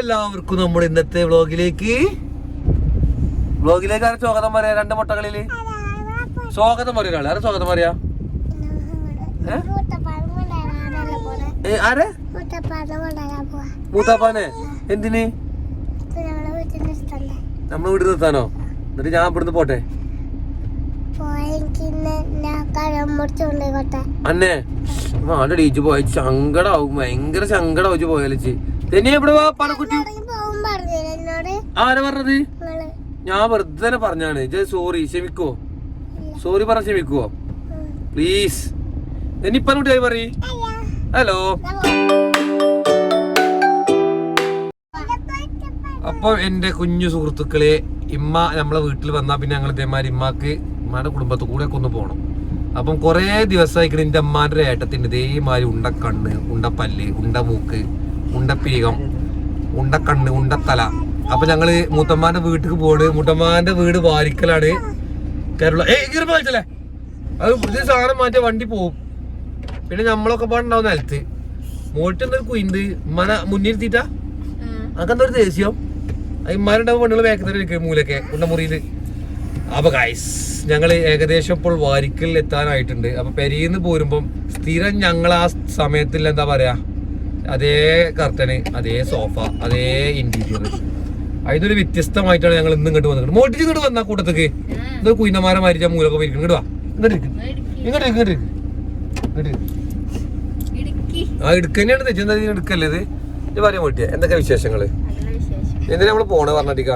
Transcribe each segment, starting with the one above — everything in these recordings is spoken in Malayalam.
എല്ലാവർക്കും നമ്മുടെ ഇന്നത്തെ വ്ളോഗിലേക്ക് വ്ളോഗിലേക്ക് ആരും സ്വാഗതം പറയാ രണ്ട് മുട്ടകളിൽ. സ്വാഗതം പറയാ ആരാ സ്വാഗതം പറയാ? ആരെ? മൂത്താപ്പാനെ. എന്തിന്? നമ്മൾ വീട് നിർത്താനോ? എന്നിട്ട് ഞാൻ ഇവിടുന്ന് പോട്ടെ. അന്നെ. ആടെ ഡീച്ച് പോയ സങ്കടാവും ഭയങ്കര സങ്കടാവും പോയാലിച്ച് എവിടെ പണക്കുറ്റി ആരാ പറഞ്ഞത്? ഞാൻ വെറുതെ പറഞ്ഞാണ് സോറി ക്ഷമിക്കോ. സോറി പറഞ്ഞ ക്ഷമിക്കുവോ പ്ലീസ് എന്നിപ്പ കുട്ടിയായി പറ ഹലോ അപ്പൊ എന്റെ കുഞ്ഞു സുഹൃത്തുക്കളെ ഇമ്മ നമ്മളെ വീട്ടിൽ വന്നാ പിന്നെ ഞങ്ങൾ ഇതേമാതിരി ഇമ്മക്ക് ഇമ്മയുടെ കുടുംബത്തിൽ കൂടെ ഒക്കെ ഒന്ന് പോകണം അപ്പം കുറേ ദിവസമായിക്കണ എന്റെ അമ്മാന്റെ ഉണ്ട കണ്ണ് ഇതേമാതിരി ഉണ്ടക്കണ്ണ് ഉണ്ടപ്പല്ല് ഉണ്ടമൂക്ക്. ഉണ്ടപ്പീകം ഉണ്ടക്കണ്ണ് ഉണ്ടത്തല. അപ്പൊ ഞങ്ങൾ മൂത്തമ്മാന്റെ വീട്ടിൽ പോണ്. മൂത്തമ്മാന്റെ വീട് വാരിക്കലാണ്. കേരള ഏയ് കീറി വായിച്ചല്ലേ അത് പുതിയ സാധനം മാറ്റിയ വണ്ടി പോവും. പിന്നെ നമ്മളൊക്കെ പാടുണ്ടാവും നിലത്ത്. മോട്ട് എന്തൊരു കുയിന്ത് മന മുന്നിരുത്തിട്ടാ അനക്കെന്താ ഒരു ദേഷ്യം? ഇമ്മാരുണ്ടാവും പെണ്ണുകൾ വേക്കത്തിൽ മൂലൊക്കെ ഉണ്ടമുറിയിൽ. അപ്പൊ ഗൈസ് ഞങ്ങൾ ഏകദേശം ഇപ്പോൾ വാരിക്കൽ എത്താനായിട്ടുണ്ട്. അപ്പൊ പെരിന്ന് പോരുമ്പം സ്ഥിരം ഞങ്ങൾ ആ സമയത്തിൽ എന്താ പറയാ? അതേ കർട്ടന് അതേ സോഫ അതേ ഇന്റീരിയർ അതിനൊരു വ്യത്യസ്തമായിട്ടാണ് ഞങ്ങൾ ഇന്ന് ഇങ്ങോട്ട് വന്നത് മോട്ടിച്ച് ഇങ്ങോട്ട് വന്ന കൂട്ടത്തേക്ക്. ഇത് കുയിനമാരെ മരിച്ച മൂലൊക്കെ പോയിരിക്കും ഇങ്ങോട്ട് വാ. ഇങ്ങോട്ട് ഇങ്ങോട്ട് ഇങ്ങോട്ട്. ഇങ്ങോട്ട്. ആ എടുക്കന്നെയാണ് തെച്ചെന്താ എടുക്കല്ലേ ഇത് ഇത്? പറയാൻ പറ്റിയ എന്തൊക്കെ വിശേഷങ്ങൾ? എന്തിനാ നമ്മൾ പോണേ പറഞ്ഞിട്ടിക്ക?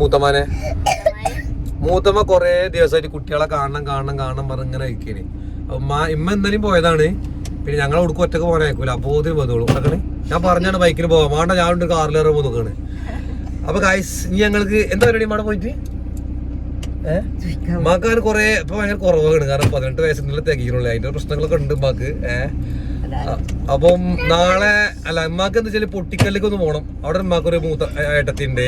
മൂത്തമാനെ? മൂത്തമ്മ കൊറേ ദിവസമായിട്ട് കുട്ടികളെ കാണണം കാണണം കാണണം പറഞ്ഞ് ഇങ്ങനെ ഇരിക്കേന്. ഉമ്മ ഇമ്മ എന്തായാലും പോയതാണ്. പിന്നെ ഞങ്ങൾ ഉടുക്കും ഒറ്റയ്ക്ക് അയക്കൂല ഒത്തിരി വന്നോളൂ നടക്കണേ. ഞാൻ പറഞ്ഞാണ് ബൈക്കിന് പോകാം വേണ്ട ഞാനുണ്ട് കാറിൽ ഇറങ്ങി നോക്കാണ്. അപ്പൊ ഗായ്സ് ഇനി ഞങ്ങൾക്ക് എന്താ പരിപാടി? മാഡം പോയിട്ട് ഉമ്മാക്കാർ കൊറേ ഇപ്പൊ ഭയങ്കര കുറവാണ്. കാരണം പതിനെട്ട് വയസ്സിനുള്ള തികയുള്ളൂ. അതിന്റെ പ്രശ്നങ്ങളൊക്കെ ഉണ്ട് മാക്ക് ഏഹ് അപ്പം നാളെ അല്ല ഉമ്മാക്ക് എന്താ വെച്ചാൽ പൊട്ടിക്കല്ലേക്ക് ഒന്ന് പോണം. അവിടെ ഉമ്മാക്ക് ഒരു മൂത്ത ഏട്ടത്തിണ്ട്.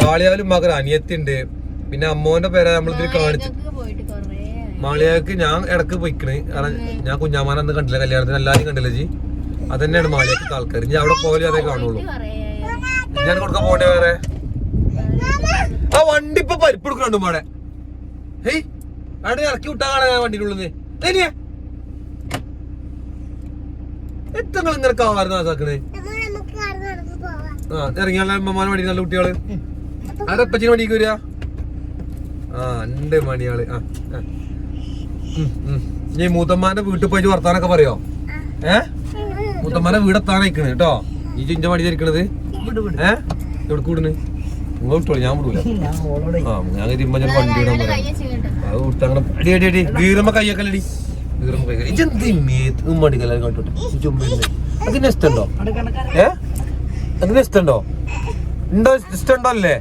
കാളിയാവിൽ ഉമ്മാക്ക് അനിയത്തിണ്ട്. പിന്നെ അമ്മോന്റെ പേരെ നമ്മളിതിൽ കാണിച്ചു മാളിയാക്ക് ഞാൻ ഇടയ്ക്ക് പോയിക്കണ്. കാരണം ഞാൻ കുഞ്ഞാമാനെ അന്ന് കണ്ടില്ല കല്യാണത്തിന് എല്ലാരും കണ്ടില്ല ജി അതന്നെയാണ് മാളിയാക്ക് ആൾക്കാർ ഞാൻ അവിടെ പോലും അതേ കാണുള്ളൂ. ഞാൻ കൊടുക്കാൻ പോണ്ടേ വേറെ? ആ വണ്ടി ഇപ്പൊ പരിപ്പ് എടുക്കണുണ്ട് മാടെ ഹേയ് അവിടെ ഇറക്കി വിട്ടാ കാണാൻ വണ്ടിയുടെ എത്തങ്ങൾ ഇങ്ങനെ കാറ് നാസാക്കണേ ആ ഇറങ്ങിയാലും അമ്മമാരെ വണ്ടി നല്ല കുട്ടികൾ. ആരപ്പച്ചിന് വണ്ടിക്ക് വരിക ആ ഉണ്ട് മണിയാൾ ആ. ഇനി മൂത്തമ്മാന്റെ വീട്ടിൽ പോയി വർത്താനൊക്കെ പറയോ? ഏ? മൂത്തമ്മാന്റെ വീടെത്താനായിക്കണ് കേട്ടോ. ഈ ചിഞ്ച മടി ധരിക്കണത് ഏ? എവിടെ കൂടുന്നു നിങ്ങൾ വിട്ടോളൂ ഞാൻ വിടൂല. ആ ഞാൻ തിരുമ്പ ഞാൻ വണ്ടി വിടാൻ പറയാം അത് വിട്ട് അങ്ങനെ അടി അടി അടി. വീരമ്മ കയ്യൊക്കെ ഗീറമ്മ കൈ ഇതെന്ത് മേത്ത് ഉമ്മടിക്കല്ല കണ്ടോട്ടെ. ചുമ്പിന്ന് അതിന് ഇഷ്ടമുണ്ടോ ഏ? അതിന് ഇഷ്ടമുണ്ടോ ഉണ്ടോ ഇഷ്ടമുണ്ടോ അല്ലേ?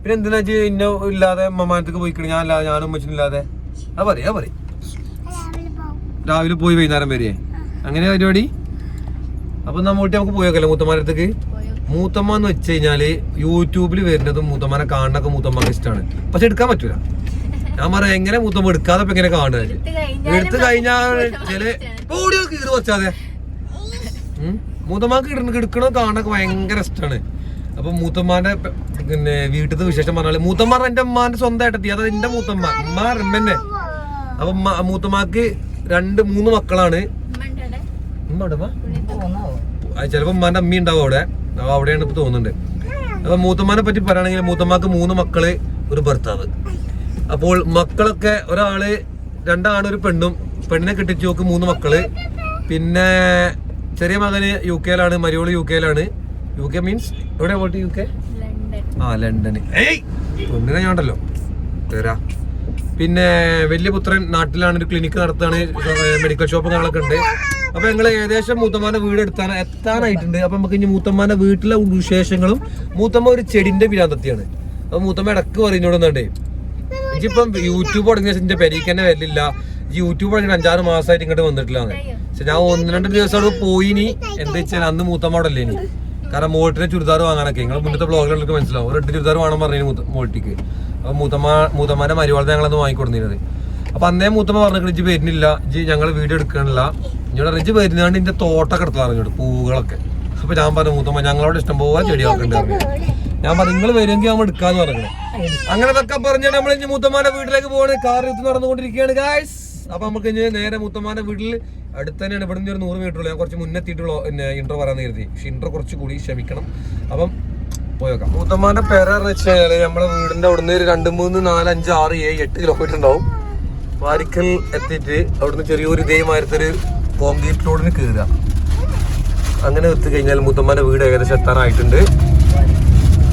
പിന്നെ എന്തിനാ ഇന്ന ഇല്ലാതെ അമ്മമാനത്തേക്ക് പോയിക്കണ? ഞാൻ ഇല്ലാതെ ഞാനും അമ്മച്ചിനില്ലാതെ അത് പറയാ പറയും. രാവിലെ പോയി വൈകുന്നേരം വരെ. അങ്ങനെ പരിപാടി? അപ്പൊ നമ്മൂട്ടി നമുക്ക് പോയേക്കല്ലേ മൂത്തമാരത്തേക്ക് മൂത്തമ്മ എന്ന് വെച്ച് കഴിഞ്ഞാൽ യൂട്യൂബിൽ വരുന്നതും മൂത്തമ്മനെ കാണണൊക്കെ മൂത്തമ്മക്ക് ഇഷ്ടമാണ് പക്ഷെ എടുക്കാൻ പറ്റൂല. ഞാൻ പറയാം എങ്ങനെ മൂത്തമ്മ എടുക്കാതെ ഇപ്പൊ എങ്ങനെ കാണുന്നത്? എടുത്തു കഴിഞ്ഞാൽ ചില ഓടിയോ കീറ് വെച്ചാതെ. മൂത്തമ്മക്ക് എടുക്കണോ കാണണൊക്കെ ഭയങ്കര ഇഷ്ടമാണ് അപ്പൊ മൂത്തമ്മാന്റെ പിന്നെ വീട്ടിലത്തെ വിശേഷം പറഞ്ഞാൽ മൂത്തമ്മ എന്റെ അമ്മാന്റെ സ്വന്തം ഏട്ടത്തി അതായത് എന്റെ മൂത്തമ്മ. അമ്മ റിമ്മന്നെ അപ്പൊ മൂത്തമ്മക്ക് രണ്ട് മൂന്ന് മക്കളാണ്. ചിലപ്പോ ഉമ്മാന്റെ അമ്മ ഉണ്ടാവും അവിടെ. അവിടെയാണ് ഇപ്പൊ തോന്നുന്നുണ്ട്. അപ്പൊ മൂത്തമ്മാനെ പറ്റി പറയുകയാണെങ്കിൽ മൂത്തമ്മക്ക് മൂന്ന് മക്കൾ ഒരു ഭർത്താവ്. അപ്പോൾ മക്കളൊക്കെ ഒരാൾ രണ്ടാണ് ഒരു പെണ്ണും. പെണ്ണിനെ കെട്ടിച്ചു നോക്ക് മൂന്ന് മക്കൾ. പിന്നെ ചെറിയ മകന് യു കെയിലാണ് മരിയോൾ യു കെയിലാണ്. യു കെ മീൻസ് എവിടെയാ പോയിട്ട് യു കെ? ആ ലണ്ടന്. ഏയ്! പൊന്നിനെ ഞാൻ ഉണ്ടല്ലോ. തരാ. പിന്നെ വലിയ പുത്രൻ നാട്ടിലാണ് ഒരു ക്ലിനിക്ക് നടത്താണ് മെഡിക്കൽ ഷോപ്പ് കാര്യങ്ങളൊക്കെ ഉണ്ട്. അപ്പൊ ഞങ്ങൾ ഏകദേശം മൂത്തമ്മാന്റെ വീട് എടുത്താൻ എത്താനായിട്ടുണ്ട്. അപ്പൊ നമുക്ക് ഇനി മൂത്തമ്മാന്റെ വീട്ടിലെ വിശേഷങ്ങളും മൂത്തമ്മ ഒരു ചെടിന്റെ വിരാന്തത്തിയാണ് അപ്പൊ മൂത്തമ്മ ഇടയ്ക്ക് പറയുന്നോടുന്നുണ്ടേ എനിക്കിപ്പം യൂട്യൂബ് തുടങ്ങിയ എന്റെ പെരീക്ക് തന്നെ വരില്ല. യൂട്യൂബ് തുടങ്ങിയിട്ട് അഞ്ചാറ് മാസമായിട്ട് ഇങ്ങോട്ട് വന്നിട്ടില്ലാന്ന്. പക്ഷെ ഞാൻ ഒന്ന് രണ്ട് ദിവസം അവിടെ പോയിനി എന്താ വെച്ചാൽ അന്ന് മൂത്തമ്മോടല്ലേ ഇനി കാരണം മോട്ടിനെ ചുരിദാർ വാങ്ങാനൊക്കെ നിങ്ങൾ മുന്നത്തെ ബ്ലോഗുകളിലൊക്കെ മനസ്സിലാവും. എട്ട് ചുരിദാർ വേണം പറഞ്ഞു മോട്ടിക്ക് അപ്പൊ മൂത്തമ്മ മൂത്തമ്മന്റെ മരുവാളത്തെ ഞങ്ങളന്ന് വാങ്ങിക്കൊടുത്തിരുന്നത് അപ്പൊ അന്നേ മൂത്തമ്മ പറഞ്ഞു ഇജ്ജ് വരുന്നില്ല ഇജ്ജ് ഞങ്ങൾ വീഡിയോ എടുക്കണില്ല ഇഞ്ഞോട് ഇജ്ജ് വരുന്നതാണ്ട് എന്റെ തോട്ടൊക്കെ എടുത്തു പറഞ്ഞിട്ട് പൂവുകളൊക്കെ. അപ്പൊ ഞാൻ പറഞ്ഞു മൂത്തമ്മ ഞങ്ങളോട് ഇഷ്ടം പോലെ ചെടികളൊക്കെ ഉണ്ട് ഞാൻ പറഞ്ഞു നിങ്ങൾ വരുമെങ്കിൽ നമ്മൾ എടുക്കാന്ന് പറഞ്ഞു അങ്ങനെ ഇതൊക്കെ പറഞ്ഞാൽ നമ്മൾ ഇനി മൂത്തമ്മാന്റെ വീട്ടിലേക്ക് പോവാണ്. കാർ എടുത്ത് നടന്നുകൊണ്ടിരിക്കുകയാണ് ഗായ്സ് അപ്പൊ നമുക്ക് ഇനി നേരെ മൂത്തമ്മാന്റെ വീട്ടിൽ അടുത്ത് തന്നെയാണ്. ഇവിടെ നിന്ന് ഒരു നൂറ് മീറ്റർ ഉള്ളൂ. ഞാൻ കുറച്ച് മുന്നെത്തിയിട്ടുള്ള പിന്നെ ഇൻട്രോ പറയാൻ കരുതി പക്ഷെ ഇൻട്രോ കുറച്ച് കൂടി ക്ഷമിക്കണം. അപ്പം പോയേക്കാം. മൂത്തമ്മാന്റെ പേര വെച്ചാൽ നമ്മുടെ വീടിന്റെ അവിടുന്ന് ഒരു രണ്ട് മൂന്ന് നാല് അഞ്ച് ആറ് ഏഴ് എട്ട് കിലോമീറ്റർ ഉണ്ടാവും. വാരിക്കൽ എത്തിയിട്ട് അവിടുന്ന് ചെറിയൊരു ഇതേമാരത്തൊരു കോൺക്രീറ്റ് റോഡിന് കയറുക അങ്ങനെ എത്തി കഴിഞ്ഞാൽ മുത്തമ്മന്റെ വീട് ഏകദേശം എത്താറായിട്ടുണ്ട്.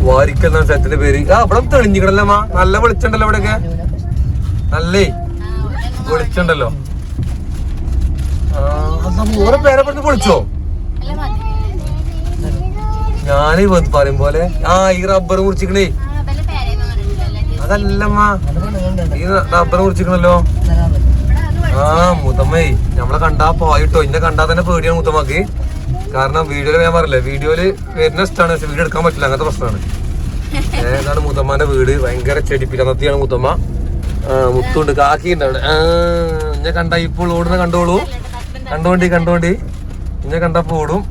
വാരിക്കൽ എന്നാണ് സ്ഥലത്തിന്റെ പേര്. ആ ഇവിടെ മാ. നല്ല വെളിച്ചുണ്ടല്ലോ ഇവിടെയൊക്കെ. നല്ലേ? വെളിച്ചുണ്ടല്ലോ ഓരോ പേരെ പറഞ്ഞ് പൊളിച്ചോ വന്ന് പറയും പോലെ ആ ഈ റബ്ബർ മുറിച്ചിക്കണേ. അതല്ലമ്മ. ഈ റബ്ബർ മുറിച്ചിക്കണല്ലോ. ആ മുത്തമ്മേ നമ്മളെ കണ്ടാ പോയിട്ടോ. ഇന്നെ കണ്ടാ തന്നെ പേടിയാണ് മുത്തമ്മക്ക്. കാരണം വീഡിയോയിൽ ഞാൻ പറയില്ല വീഡിയോയിൽ വരുന്ന ഇഷ്ടമാണ് വീഡിയോ എടുക്കാൻ പറ്റില്ല. അങ്ങനത്തെ പ്രശ്നമാണ് ഏതാണ് മുത്തമ്മന്റെ വീട്. ഭയങ്കര ചെടിപ്പിരന്നത്തിയാണ് മുത്തമ്മ. മുത്തുണ്ട്. കാക്കിയുണ്ട് അവിടെ. ഞാൻ കണ്ട ഇപ്പോൾ ഓടുന്ന കണ്ടോളൂ. കണ്ടോണ്ടി കണ്ടോണ്ടി. ഇന്നെ കണ്ടപ്പോ ഓടും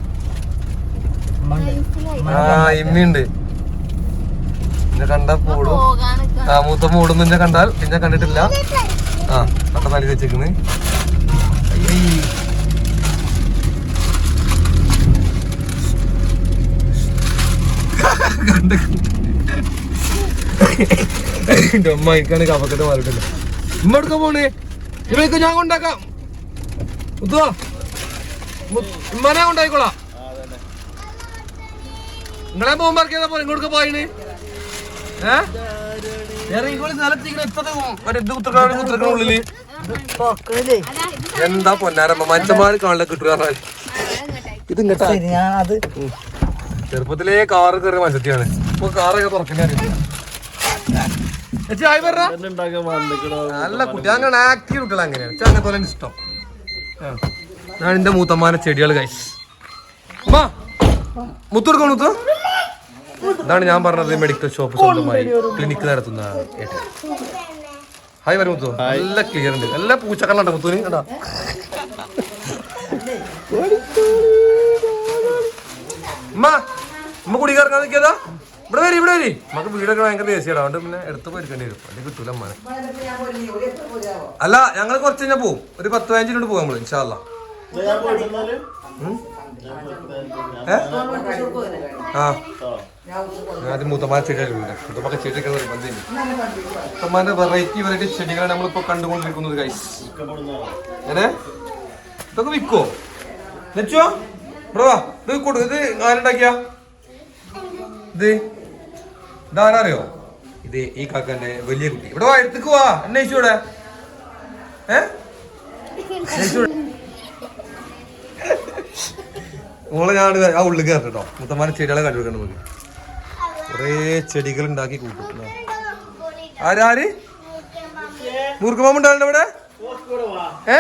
ഇമ്മിയുണ്ട്. ഇന്നെ കണ്ടാ പോടും. ആ മൂത്ത മൂടും നിന്നെ കണ്ടാൽ പിന്നെ കണ്ടിട്ടില്ല. ആ അട്ട തലി വെച്ചേക്കുന്നു എന്റെ അമ്മ എനിക്കാണ് കഫക്കെട്ട് മാറിയിട്ടില്ല. ഇമ്മ എടുക്കാൻ പോണേ? ഇവയ്ക്ക് ഞാൻ കൊണ്ടാക്കാം മുത്തുവാ. ഉമ്മനെ കൊണ്ടായിക്കോളാം നിങ്ങളെ പോകുമ്പോ ഇറക്കിയതാ പോലെ ഇങ്ങോട്ട് പോയിന്? എന്താ പൊന്നാരമ്മ മഞ്ചമാര് കാണില്ല കിട്ടുക ഇത് ഇങ്ങട്ടാ അത് ചെറുപ്പത്തിലേ കാറ് കയറി മത്സ്യത്തിയാണ്. ഇപ്പൊ കാറൊക്കെ തുറക്കണേ. അറിയില്ല ചേച്ചി ആയി പറഞ്ഞ. നല്ല കുട്ടി അങ്ങനെ ആക്റ്റീവ് കുട്ടികൾ അങ്ങനെയാണ് അങ്ങനെ പോലെ ഇഷ്ടം. ഞാൻ എന്റെ മൂത്തമ്മാനെ ചെടികൾ കഴിച്ചു മുത്തെടുക്കോ മുത്തു? ഇതാണ് ഞാൻ പറഞ്ഞത് മെഡിക്കൽ ഷോപ്പ് സ്വന്തമായി. ക്ലിനിക്ക് നടത്തുന്ന ഏട്ടൻ. ഹായ് വരും മുത്തു നല്ല ക്ലിയർ ഉണ്ട്. നല്ല പൂച്ചക്കള്ളുണ്ട് മുത്തുവിന് കണ്ടാ? ഉമ്മ കുടി കറങ്ങാൻ നിൽക്കിയതാ? ഇവിടെ വരി ഇവിടെ വരി. നമുക്ക് വീടൊക്കെ ഭയങ്കര ദേശീയടാ അതുകൊണ്ട് പിന്നെ എടുത്ത് പോയിരിക്കേണ്ടി വരും. അല്ലെങ്കിൽ കിട്ടൂല അമ്മാനെ അല്ല ഞങ്ങൾ കുറച്ച് കഴിഞ്ഞാൽ പോവും. ഒരു പത്ത് പതിനഞ്ചിനോട് പോകാം നമ്മൾ ഇൻഷാല്ല ആ. ആദ്യം മൂത്തമാരെ ചെടികളുണ്ട് മൂത്തമാരെ ചെടികൾ മൂത്തമാരുടെ വെറൈറ്റി വെറൈറ്റി ചെടികളാണ് നമ്മളിപ്പോ കണ്ടുകൊണ്ടിരിക്കുന്നത് ഗൈസ് ഏനെ ഇതൊക്കെ വിൽക്കോ നെച്ചോ? ഇവിടെ വാ ഇത് കൊടു ഇത് ആരുണ്ടാക്കിയ? ഇത് ഇതാരറിയോ? ഇത് ഈ കാക്കന്റെ വലിയ കുട്ടി. ഇവിടെ വാ എടുത്തേക്ക് വാ. അന്വേഷിച്ചു ഇവിടെ മോളെ ഞാൻ ആ ഉള്ളിൽ കയറട്ടെ മുത്തമാന ചെടികളെ കണ്ടുപിടിക്കണം നമുക്ക് കുറേ ചെടികൾ ഉണ്ടാക്കി കൂട്ടും ആരാര് മുറുക്കുമാമ ഇവിടെ ഏ?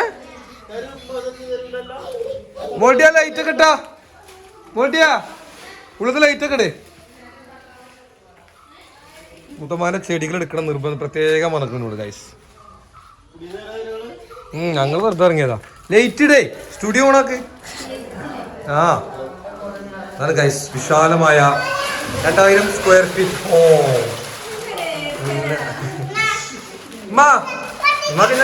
മോട്ടിയാ ലൈറ്റ് ഒക്കെ ഇട്ടാ. മോട്ടിയാ ഉള്ളത് ലൈറ്റ് ഒക്കെ ഇടേ. ചെടികൾ എടുക്കണം നിർബന്ധം. പ്രത്യേകം മണക്കുന്നുണ്ട് ഗൈസ് ഞങ്ങൾ വെറുതെ ഇറങ്ങിയതാ. ലൈറ്റ് ഇടേ. സ്റ്റുഡിയോ ഓണാക്ക് ആ. അതാണ് ഗൈസ് വിശാലമായ രണ്ടായിരം സ്ക്വയർ ഫീറ്റ് ഓ. മാ ഇവിടെ മതി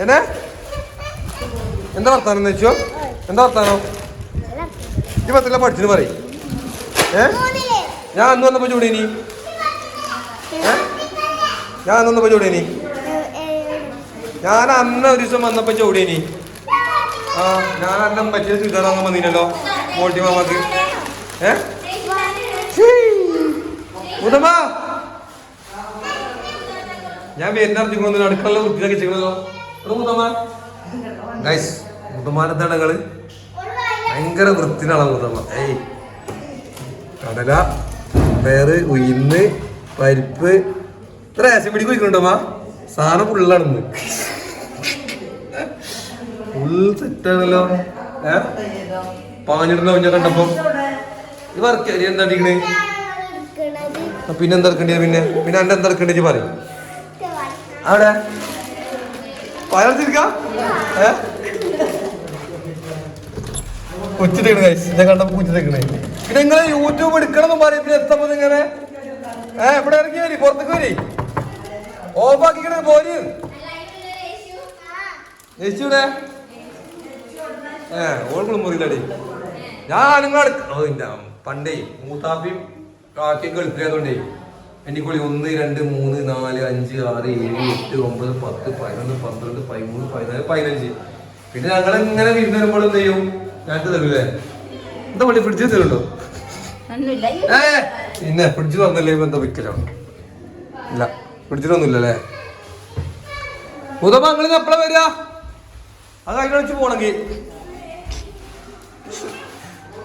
എന്നെ? എന്താ വർത്താനം വെച്ചോ എന്താ വർത്താനം? ഈ പഠിച്ചിട്ട് പറയും. ഏ? ഞാൻ അന്ന് വന്നപ്പോ ചൂടേനി. ഞാൻ അന്നപ്പോ ചൂടേനി ഞാൻ അന്ന് ഒരു ദിവസം വന്നപ്പോ ചോടിയനി ആ ഞാൻ അന്നം പറ്റിയ സുധാറാന്ന് വന്നില്ലല്ലോ മോട്ടി മാമാക്ക്. ഏ? മുതമ്മ ഞാൻ വരുന്ന അറിഞ്ഞു അടുക്കള വൃത്തിയാക്കി ചെയ്യണല്ലോ ഇവിടെ ഭയങ്കര വൃത്തിനാണ് മുതമ്മ ഏയ്. കടല വേറ് ഉയിന്ന് പരിപ്പ് ഇത്ര പിടിക്ക് മാ സാധനം ഫുള്ളാണെന്ന് ഫുൾ സെറ്റാണല്ലോ ഏ? പാഞ്ഞിടുന്ന ഞാൻ കണ്ടപ്പോ. ഈ വർക്ക് എന്താ അടിക്കണേ പിന്നെ എന്താ പിന്നെ? പിന്നെ എന്റെ എന്താ എടുക്കണ്ടേ പറയും. അവിടെ? വയറത്തിരിക്ക ഏ? കൊച്ചിട്ടേക്കണ് guys. ഞാൻ കണ്ടപ്പോ കൊച്ചിട്ടേക്കണേ പിന്നെ നിങ്ങൾ യൂട്യൂബ് എടുക്കണം എന്ന് പറയും. പിന്നെ എത്തപ്പോ ഇങ്ങനെ ഏ ഇവിടെ ഇറങ്ങി വരി പുറത്തേക്ക് വരി. ഓഫാക്കിക്കണേ പോര്. യേശുടെ ഏ ഓൾക്കുള്ള മുറിയിലടി. ഞാൻ നിങ്ങൾ പണ്ടേ മൂത്താപ്പിയും കാക്കിയും ഗൾഫിലായതുകൊണ്ടേ എനിക്കുള്ളി ഒന്ന് രണ്ട് മൂന്ന് നാല് അഞ്ച് ആറ് ഏഴ് എട്ട് ഒമ്പത് പത്ത് പതിനൊന്ന് പന്ത്രണ്ട് പതിമൂന്ന് പതിനാല് പതിനഞ്ച്. പിന്നെ ഞങ്ങൾ ഇങ്ങനെ വിരുന്ന് വരുമ്പോൾ എന്ത് ചെയ്യും? ഞങ്ങൾക്ക് തരൂലേ? എന്താ പള്ളി ഫ്രിഡ്ജ് തരുണ്ടോ ഏ പിന്നെ ഫ്രിഡ്ജ് വന്നില്ലേ എന്താ വെക്കലോ? ഇല്ല. ഫ്രിഡ്ജിലൊന്നുമില്ലല്ലേ മുതപ്പ നിങ്ങൾ എപ്പോഴാ വരിക? അത് അങ്ങനെ വെച്ച് പോണെങ്കിൽ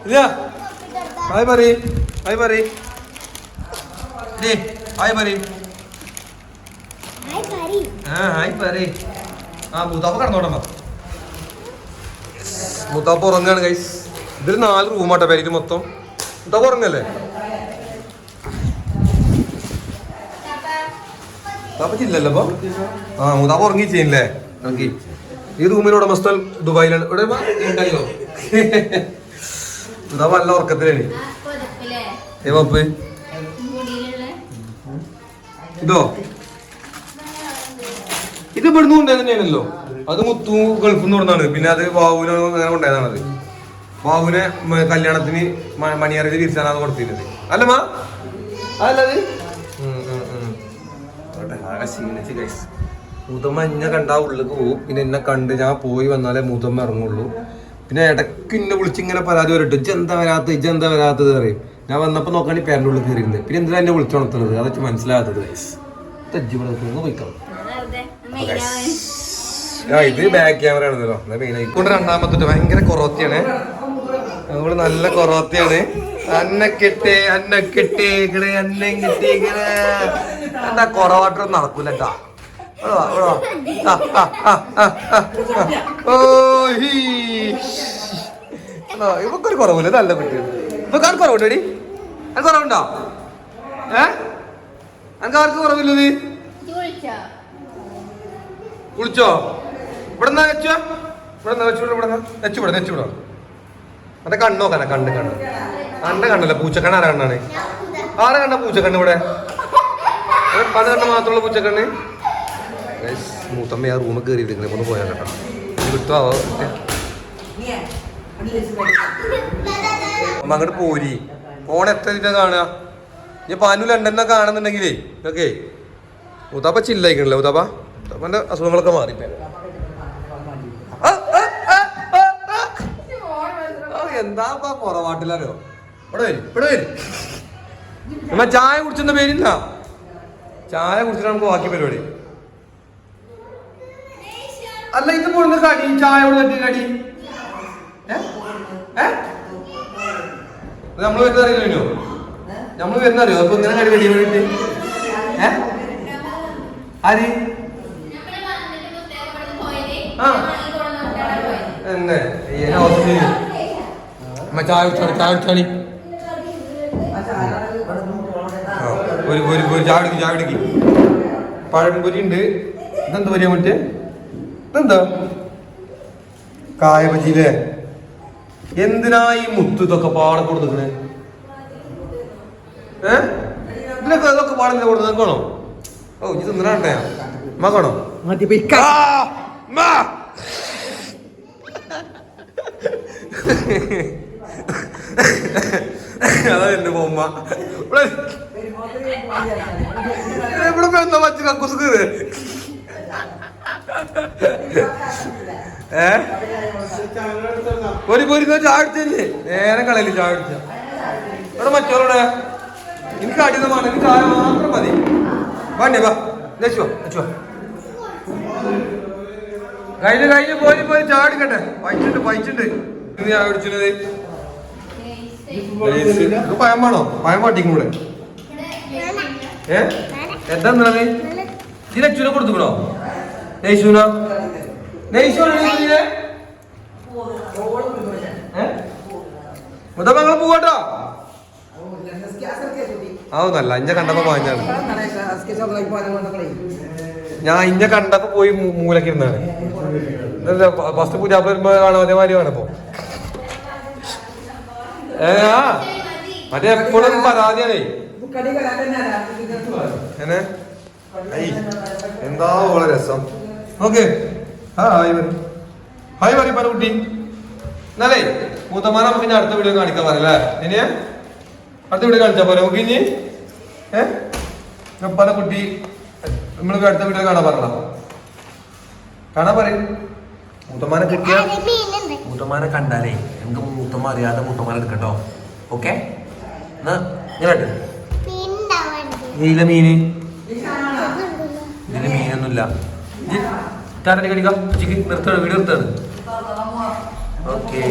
ഇല്ല. ഹായ് പറയ് ഹായ് പറയ് ഡേ ഹായ് പറയ് ആ ഹായ് പറയ് ആ മൂത്താപ്പ കടന്നോട്ടമ്മ മൂത്താപ്പ ഉറങ്ങാണ് ഗൈസ് ഇതിൽ നാല് റൂമാട്ടോ പേര് മൊത്തം. ഇതാ ഉറങ്ങല്ലേ? മൂത്താപ്പച്ചില്ലല്ലോ അപ്പൊ? ആ മൂത്താപ്പ ഉറങ്ങിച്ചേനല്ലേ നോക്കി ഈ റൂമിൽ ഉടമസ്ഥൻ ദുബായിലാണ്. ഇവിടെ ഉണ്ടായോ മൂത്താപ്പ നല്ല ഉറക്കത്തിലാണ്. ഏ പപ്പ് ഇതോ? ഇത് ഇവിടുന്ന് കൊണ്ടുപോയത് തന്നെയാണല്ലോ. അത് മുത്തു ഗൾഫിൽ നിന്ന് പിന്നെ അത് ബാബുവിന് അങ്ങനെ കൊണ്ടുപോയതാണ് അത് ബാബുവിനെ കല്യാണത്തിന് മണിയറയിൽ തിരിച്ചാണ് കൊടുത്തിരുന്നത്. അല്ല മാ. അതല്ലത് മൂത്തമ്മ എന്നെ കണ്ടാ ഉള്ളിലേക്ക് പോകും പിന്നെ എന്നെ കണ്ട് ഞാൻ പോയി വന്നാലേ മുതമ ഇറങ്ങുള്ളൂ. പിന്നെ ഇടയ്ക്ക് എന്നെ വിളിച്ച് ഇങ്ങനെ പരാതി വരട്ടെ ഇജ്ജ് എന്താ വരാത്തത് ഇജ്ജ് എന്താ വരാത്തത്? അറിയും ഞാൻ വന്നപ്പോൾ നോക്കാണ്ട് പേരന്റെ ഉള്ളിൽ കയറിയിരുന്നത്. പിന്നെ എന്തിനാ എന്നെ വിളിച്ചോണത്തുള്ളത് അതൊക്കെ മനസ്സിലാകാത്തത് ഗൈസ് തെജ്ജി ഇവിടെ നിൽക്കുന്നു പോയിക്കാം ഇത് ബാക്ക് ക്യാമറ ആണല്ലോ. മെയിനായി കൊണ്ട് രണ്ടാമത്തെ ഭയങ്കര കൊറോത്തിയാണ്. നമ്മൾ നല്ല കൊറോത്തിയാണ്. അന്നെ കിട്ടേ അന്നെ കിട്ടേക്കണ് അന്നെ കിട്ടേക്കണ് എന്താ കൊറവാട്ടൊന്നും നടക്കൂല ഇവക്കൊരു കുറവില്ല നല്ല കുട്ടിയാണ് ഇപ്പൊ കുറവുണ്ടോ കുറവുണ്ടോടി അത് കുറവുണ്ടോ? ഏ? അനക്ക് ആർക്ക് കുറവില്ലത് കുളിച്ചോ? ഇവിടെ നിന്നാ വെച്ചോ ഇവിടെ നിന്നാ വെച്ചു ഇവിടെ നെച്ചു ഇവിടെ. നെച്ചു ഇവിടെ അതെ കണ്ണോ കണ്ണ്. കണ്ണ് അന്റെ കണ്ണല്ല പൂച്ചക്കണ്ണ് ആരാ കണ്ണാണ്? ആരാ കണ്ട പൂച്ചക്കണ്ണ് ഇവിടെ? കണ്ണ് മാത്രമുള്ള പൂച്ചക്കണ്ണ് മൂത്തമ്മ ആ റൂമിൽ കയറി ഇരിക്കണേ ഒന്ന് പോയാൽ കേട്ടോ. കിട്ടുമോ അമ്മ അങ്ങോട്ട് പോരി. ഫോൺ എത്ര കാണുക? ഇനി പാനു ലണ്ടനെ കാണുന്നുണ്ടെങ്കിലേ ഓക്കെ മുത്താപ്പ ചില്ലായിക്കണല്ലേ മുത്താപ്പ മുത്താപ്പന്റെ അസുഖങ്ങളൊക്കെ മാറി എന്താപ്പാ ആ, ആ, ആ, ആ, ആ. ആ, എന്താ പൊറവാട്ടിലോ ഇവിടെ വരും ഇവിടെ വരും. ചായ കുടിച്ചെന്ന പേരില്ല. ചായ കുടിച്ചിട്ട് നമുക്ക് ബാക്കി പരിപാടി. അല്ല ഇത് പോലുള്ള കടി? ചായ കൊടുത്തിട്ട് തട്ടി കടി? നമ്മൾ വരുന്ന അറിയില്ലോ നമ്മൾ വരുന്ന അറിയോ? അപ്പൊ ഇങ്ങനെ കടി കടി വേണ്ടിട്ട് ഏ? ആര്? ആ. എന്നെ? ചായ കുടിച്ചാണ് ചായ കുടിച്ചാണി ഒരു ഒരു ഒരു ചാവിടിക്ക് കുടിക്ക് പഴംപൊരി ഉണ്ട് ഇതെന്താ പറയാൻ മറ്റേ? ഇതെന്താ? കായ ബജിയില്ലേ എന്തിനാ ഈ മുത്ത് ഇതൊക്കെ പാടെ കൊടുത്തിക്കണേ ഏ? ഇതിനൊക്കെ ഇതൊക്കെ പാടില്ല കൊടുത്ത് നിൽക്കണോ ഓ ഇത് തിന്നാട്ടെ മകണോ. അതാ എന്റെ ബൊമ്മ ഇവിടെ എന്താ മറ്റു കക്കൂസ് കയറ് ഏ? ഒരു പൊരി ചാടിച്ചല്ലേ നേരെ കളയിൽ ചാടിച്ച ഇവിടെ മറ്റോടെ എനിക്ക് അടിതമാണ് വേണം എനിക്ക് ആരും മാത്രം മതി. വേണ്ടേ വാ. വെച്ചോ വെച്ചോ കഴിഞ്ഞ് കഴിഞ്ഞ് പോയി പോയി ചാടിക്കട്ടെ പൈച്ചുണ്ട് പൈച്ചുണ്ട് ഇത് ഞാൻ അടിച്ചത് പയം വേണോ? പയം പാട്ടിക്കും കൂടെ എന്താ നിന്നത് ഇത് ലച്ചുനെ കൊടുത്തുക്കണോ? നെയ്ശൂനോ നെയ്സൂന മുതപ്പ ആ നല്ല ഇഞ്ഞ കണ്ടപ്പോ വാങ്ങിച്ചാണ് ഞാൻ ഇന്ന കണ്ടപ്പോ പോയി മൂലക്കിരുന്നാണ് ഫസ്റ്റ് പൂജ വരുമ്പോ കാണാം അതേമാതിരി കാണപ്പോ ഏ മറ്റേ എപ്പോഴും പരാതിയാണേ. എന്നെ എന്താ ഓളെ രസം? ഓക്കെ. ഹായ് വരും. ഹായ് പറയും പറ കുട്ടി. എന്നാലേ മൂത്തമാന നമുക്ക് ഇനി അടുത്ത വീഡിയോ കാണിക്കാൻ പറയല്ലേ? ഇനി അടുത്ത വീഡിയോ കാണിച്ചാ പോലെ നമുക്ക് ഇനി ഏഹ് പല കുട്ടി നമ്മൾ അടുത്ത വീഡിയോ കാണാൻ പറയണം കാണാൻ പറയും. മൂത്തമാനെ കിട്ടിയ? മൂത്തമാനെ കണ്ടാലേ നമുക്ക് മൂത്തമ്മ അറിയാതെ മൂത്തമാനെ എടുക്കട്ടോ. ഓക്കെ? എന്നാ ഇങ്ങനെ. ഇതിലെ മീന്? ഇതിൽ മീനൊന്നുമില്ല. ടാറ്റ കടിക്കാം ചിക്കൻ നിർത്തണം വീട് നിർത്താണ്. ഓക്കെ